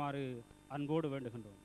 தருமாறு அன்போடு வேண்டுகின்றோம்.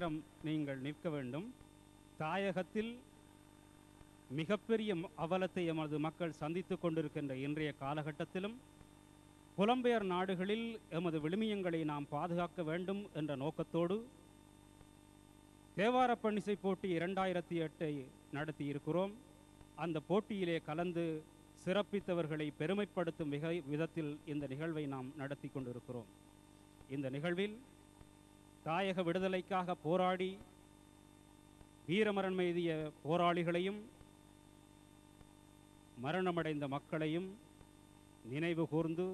நேரம் நீங்கள் நிற்க வேண்டும். தாயகத்தில் மிகப்பெரிய அவலத்தை எமது மக்கள் சந்தித்து கொண்டிருக்கின்ற இன்றைய காலகட்டத்திலும் புலம்பெயர் நாடுகளில் எமது விழுமியங்களை நாம் பாதுகாக்க வேண்டும் என்ற நோக்கத்தோடு தேவார பணிசை போட்டி இரண்டாயிரத்தி எட்டை நடத்தி இருக்கிறோம். அந்த போட்டியிலே கலந்து சிறப்பித்தவர்களை பெருமைப்படுத்தும் மிக விதத்தில் இந்த நிகழ்வை நாம் நடத்தி கொண்டிருக்கிறோம். இந்த நிகழ்வில் தாயக விடுதலைக்காக போராடி வீரமரணம் எய்திய போராளிகளையும் மரணமடைந்த மக்களையும் நினைவு கூர்ந்து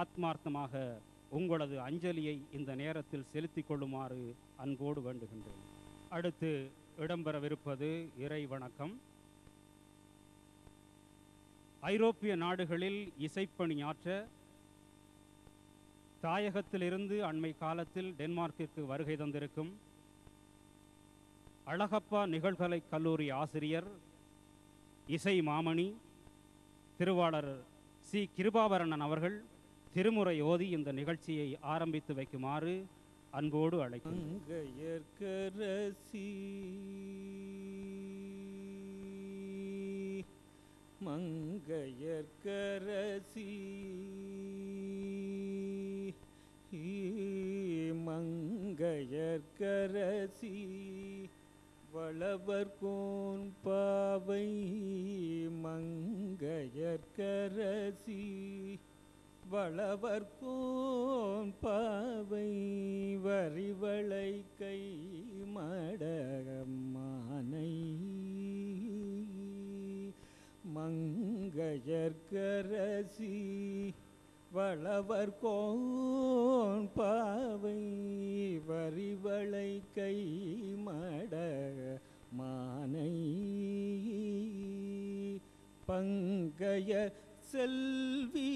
ஆத்மார்த்தமாக உங்களது அஞ்சலியை இந்த நேரத்தில் செலுத்திக் கொள்ளுமாறு அன்போடு வேண்டுகின்றேன். அடுத்து இடம்பெறவிருப்பது இறை வணக்கம். ஐரோப்பிய நாடுகளில் இசைப்பணியாற்ற தாயகத்திலிருந்து அண்மை காலத்தில் டென்மார்க்கிற்கு வருகை தந்திருக்கும் அழகப்பா நிகழ்கலை கல்லூரி ஆசிரியர் இசை மாமணி திருவாளர் சி. கிருபாபரணன் அவர்கள் திருமுறை ஓதி இந்த நிகழ்ச்சியை ஆரம்பித்து வைக்குமாறு அன்போடு அழைக்கிறேன். மங்கையர்கரசி மங்கையர்கரசி வளவர்கோன் பாவை மங்கையர்கரசி வளவர்கோன் பாவை வரிவளை கை மடமானை மங்கையர்கரசி வளவர் கோன் பாவை வரிவளை கை மட மானை. பங்கைய செல்வி.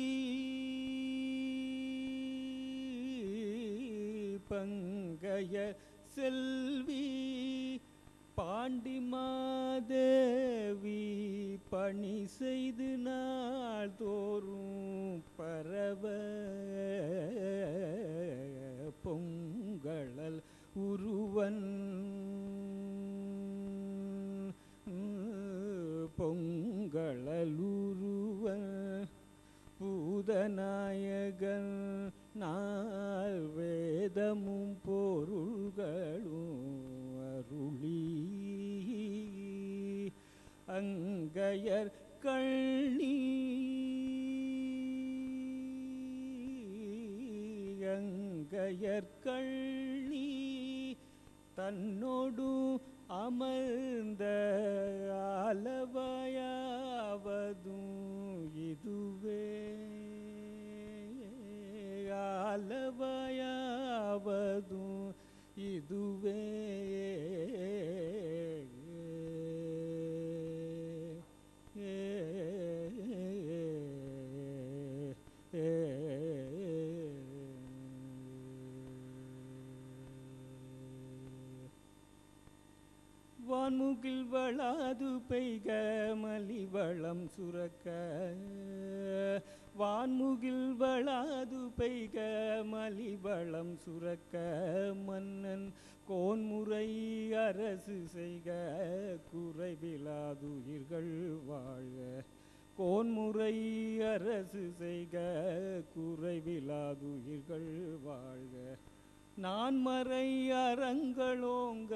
பங்கைய செல்வி. பாண்டி மாதேவி பணி செய்து நாள் தோறும் பரவ பொங்கழல் உருவன். பொங்கழலுருவன் பூதநாயகன் நாள் வேதமும் பொருள்களும் அருளி. அங்கையர் கண்ணி அங்கையர் தன்னோடு அமர்ந்த ஆலவாயாவதும் வான்முகில் வளாது பெய்க மலிவளம் சுரக்க. வான்முகில் வளாது பெய்க மலிவளம் சுரக்க. மன்னன் கோன்முறை அரசு செய்க குறைவிலாதுயிர்கள் வாழ்க கோன்முறை அரசு செய்க குறைவிலாதுயிர்கள் வாழ்க நான் மறை அறங்களோங்க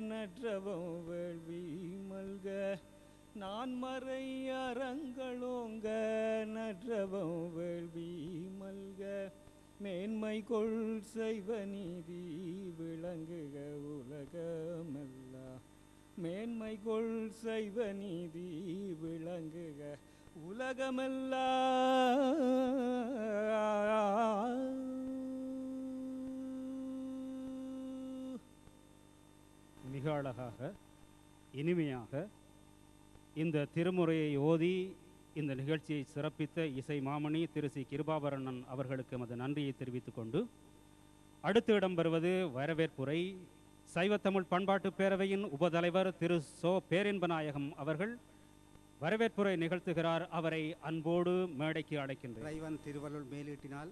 நற்றவம் வேள்வி மல்க. நான் மறை அறங்களோங்க நற்றவம் வேள்வி மல்க. மேன்மை கொள் செய்வ நீதி விளங்குக உலகமெல்லாம் மேன்மை கொள் செய்வ நீதி விளங்குக உலகமெல்லாம் மிக அழகாக இனிமையாக இந்த திருமுறையை ஓதி இந்த நிகழ்ச்சியை சிறப்பித்த இசை மாமணி திரு சி. கிருபாபரணன் அவர்களுக்கு எமது நன்றியை தெரிவித்துக் கொண்டு அடுத்து இடம்பெறுவது வரவேற்புரை. சைவத்தமிழ் பண்பாட்டு பேரவையின் உபதலைவர் திரு. சோ. பேரின்பநாயகம் அவர்கள் வரவேற்புரை நிகழ்த்துகிறார். அவரை அன்போடு மேடைக்கு அழைக்கின்றார் இறைவன் திருவள்ளுள் மேலீட்டினால்